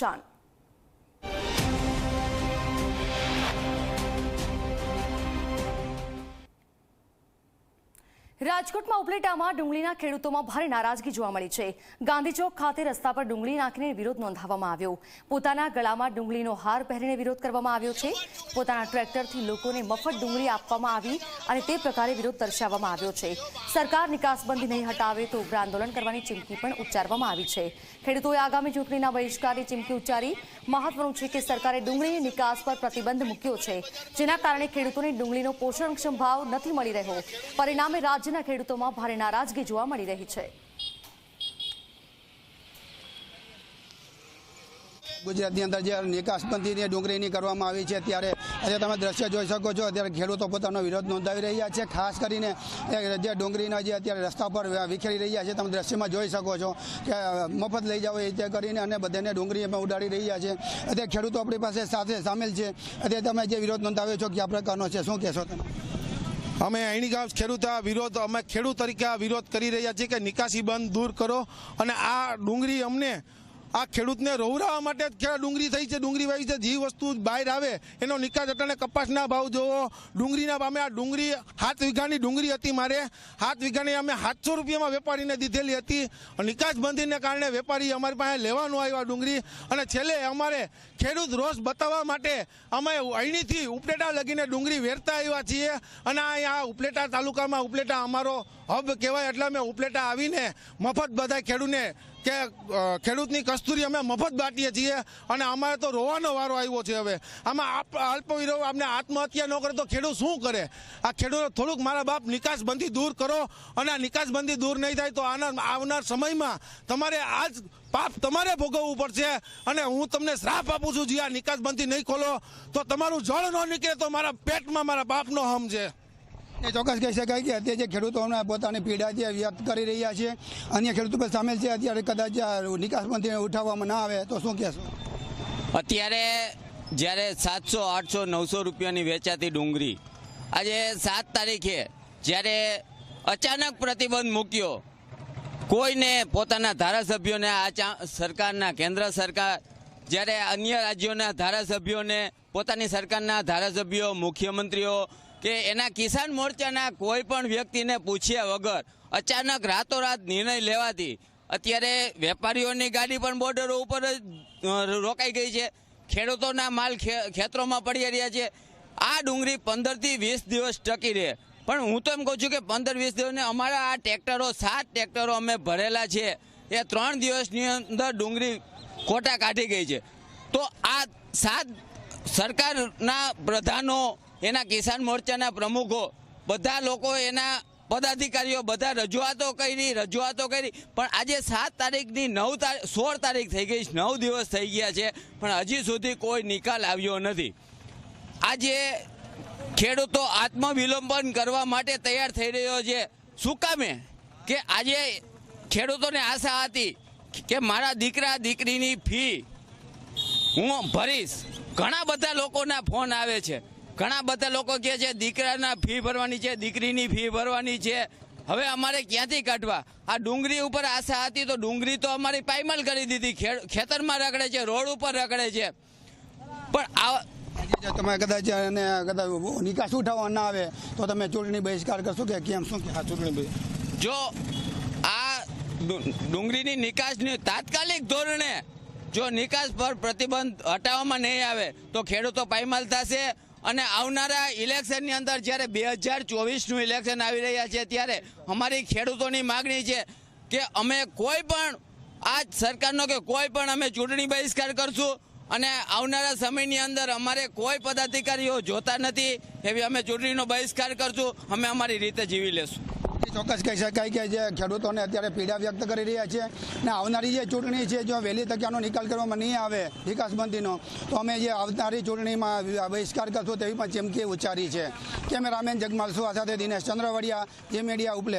નુકસાન રાજકોટમાં ઉપલેટામાં ડુંગળીના ખેડૂતોમાં ભારે નારાજગી જોવા મળી છે. ગાંધીચોક ખાતે રસ્તા પર ડુંગળી નાખીને વિરોધ નોંધાવવામાં આવ્યો. પોતાના ગળામાં ડુંગળીનો હાર પહેરીને વિરોધ કરવામાં આવ્યો છે. પોતાના ટ્રેક્ટરથી લોકોને મફત ડુંગળી આપવામાં આવી અને તે પ્રકારે વિરોધ દર્શાવવામાં આવ્યો છે. સરકાર નિકાસબંધી નહીં હટાવે તો ઉગ્ર આંદોલન કરવાની ચીમકી પણ ઉચ્ચારવામાં આવી છે. ખેડૂતોએ આગામી ચૂંટણીના બહિષ્કારની ચીમકી ઉચ્ચારી. મહત્વનું છે કે સરકારે ડુંગળીની નિકાસ પર પ્રતિબંધ મૂક્યો છે, જેના કારણે ખેડૂતોને ડુંગળીનો પોષણક્ષમ ભાવ નથી મળી રહ્યો. પરિણામે રાજ્યના ખેડૂતોમાં ભારે નારાજગી જોવા મળી રહી છે. ગુજરાતની અંદર જે નિકાસબંધીની ડુંગળીની કરવામાં આવી છે, ત્યારે આજે તમે દ્રશ્ય જોઈ શકો છો, અત્યારે ખેડૂતો પોતાનો વિરોધ નોંધાવી રહ્યા છે. ખાસ કરીને જે ડુંગળીના જે અત્યારે રસ્તા પર વિખેરી રહ્યા છે, તમે દ્રશ્યમાં જોઈ શકો છો કે મફત લઈ જાઓ એ રીતે કરીને અને બધાને ડુંગળી એમાં ઉડાડી રહ્યા છે. અત્યારે ખેડૂતો આપણી પાસે સાથે સામેલ છે. અત્યારે તમે જે વિરોધ નોંધાવ્યો છો કયા પ્રકારનો છે, શું કહેશો તમે? અમે અહીની ગામ ખેડૂત વિરોધ, અમે ખેડૂત તરીકે આ વિરોધ કરી રહ્યા છીએ કે નિકાસી બંધ દૂર કરો. અને આ ડુંગળી અમને આ ખેડૂતને રોવરાવા માટે જ ડુંગળી થઈ છે ડુંગળી વાવી છે. જે વસ્તુ બહાર આવે એનો નિકાસ અટાણે કપાસના ભાવ જોવો. ડુંગળીના ભાવે આ ડુંગળી સાત વીઘાની ડુંગળી હતી મારે. સાત વીઘાની અમે સાતસો રૂપિયામાં વેપારીને દીધેલી હતી. નિકાસ બંધીને કારણે વેપારી અમારી પાસે લેવાનું આવ્યા ડુંગળી અને છેલ્લે અમારે ખેડૂત રોષ બતાવવા માટે અમે અહીંથી ઉપલેટા લગીને ડુંગળી વેરતા આવ્યા છીએ. અને આ ઉપલેટા તાલુકામાં ઉપલેટા અમારો હબ કહેવાય, એટલે અમે ઉપલેટા આવીને મફત બધા ખેડૂતને કે ખેડૂતની કસ્તુરી અમે મફત બાટીએ છીએ અને અમારે તો રોવાનો વારો આવ્યો છે હવે. આમાં આપ અલ્પવિરો અમને આત્મહત્યા ન કરે તો ખેડૂત શું કરે? આ ખેડૂતો થોડુંક મારા બાપ નિકાસબંધી દૂર કરો અને આ નિકાસબંધી દૂર નહીં થાય તો આના, આવનાર સમયમાં તમારે આજ પાપ તમારે ભોગવવું પડશે અને હું તમને શ્રાપ આપું છું, જે આ નિકાસબંધી નહીં ખોલો, તો તમારું જળ ન નીકળે તો મારા પેટમાં મારા બાપનો હમ છે. ચોક્કસ કહી શકાય કે અત્યારે જે ખેડૂતોને પોતાની પીડા જે વ્યક્ત કરી રહ્યા છે, અન્ય ખેડૂતો પણ સામેલ છે. અત્યારે કદાચ નિકાસ મંત્રીને ઉઠાવવામાં ના આવે તો શું કહેશો? અત્યારે જ્યારે સાતસો, આઠસો, નવસો રૂપિયાની વેચાતી ડુંગળી, આજે સાત તારીખે જ્યારે અચાનક પ્રતિબંધ મૂક્યો, કોઈને પોતાના ધારાસભ્યોને, આ સરકારના, કેન્દ્ર સરકાર, જ્યારે અન્ય રાજ્યોના ધારાસભ્યોને, પોતાની સરકારના ધારાસભ્યો, મુખ્યમંત્રીઓ કે એના કિસાન મોરચાના કોઈ પણ વ્યક્તિને પૂછ્યા વગર અચાનક રાતોરાત નિર્ણય લેવાથી અત્યારે વેપારીઓની ગાડી પણ બોર્ડરો ઉપર જ રોકાઈ ગઈ છે. ખેડૂતોના માલ ખેતરોમાં પડી રહ્યા છે. આ ડુંગળી પંદરથી વીસ દિવસ ટકી રહે. પણ હું તો એમ કહું છું કે પંદર વીસ દિવસને અમારા આ ટ્રેક્ટરો સાત ટ્રેક્ટરો અમે ભરેલા છે. એ ત્રણ દિવસની અંદર ડુંગળી ખોટા કાઢી ગઈ છે. તો આ સાત સરકારના પ્રધાનો એના કિસાન મોરચાના પ્રમુખો બધા લોકો એના પદાધિકારીઓ બધા રજૂઆતો કરી રજૂઆતો કરી. પણ આજે સાત તારીખની નવ તારીખ સોળ તારીખ થઈ ગઈ છે, નવ દિવસ થઈ ગયા છે પણ હજી સુધી કોઈ નિકાલ આવ્યો નથી. આજે ખેડૂતો આત્મવિલંબન કરવા માટે તૈયાર થઈ રહ્યો છે. શું કામે? કે આજે ખેડૂતોને આશા હતી કે મારા દીકરા દીકરીની ફી હું ભરીશ. ઘણા બધા લોકોના ફોન આવે છે. ઘણા બધા લોકો કહે છે દીકરાના ફી ભરવાની છે દીકરીની ફી ભરવાની છે. હવે અમારે ક્યાંથી કાઢવા? આ ડુંગળી ઉપર આશા હતી તો ડુંગળી તો અમારી પાયમાલ કરી દીધી. ખેતરમાં રખડે છે રોડ ઉપર રખડે છે. પણ આ તમે કદાચ એને કદાચ નિકાસ ઉઠાવવા ના આવે તો તમે ચૂંટણી બહિષ્કાર કરશો કે કેમ? શું કે? ચૂંટણી જો આ ડુંગળીની નિકાસની તાત્કાલિક ધોરણે જો નિકાસ પર પ્રતિબંધ હટાવવામાં નહીં આવે, તો ખેડૂતો પાયમાલ થશે અને આવનારા ઇલેક્શનની અંદર જ્યારે બે હજાર ચોવીસનું ઇલેક્શન આવી રહ્યા છે, ત્યારે અમારી ખેડૂતોની માગણી છે કે અમે કોઈ પણ આ સરકારનો કે કોઈ પણ અમે ચૂંટણી બહિષ્કાર કરશું અને આવનારા સમયની અંદર અમારે કોઈ પદાધિકારીઓ જોતા નથી એવી અમે ચૂંટણીનો બહિષ્કાર કરશું, અમે અમારી રીતે જીવી લેશું. ચોક્કસ કહી શકાય કે જે ખેડૂતોને અત્યારે પીડા વ્યક્ત કરી રહ્યા છે ને આવનારી જે ચૂંટણી છે, જો વહેલી તક્યાનો નિકાલ કરવામાં નહીં આવે વિકાસબંધીનો, તો અમે જે આવનારી ચૂંટણીમાં બહિષ્કાર કરશું તેવી પણ ચીમકી ઉચ્ચારી છે. કેમેરામેન જગમાલ સુવા સાથે દિનેશ ચંદ્રવડિયા, જે મીડિયા ઉપલેટ.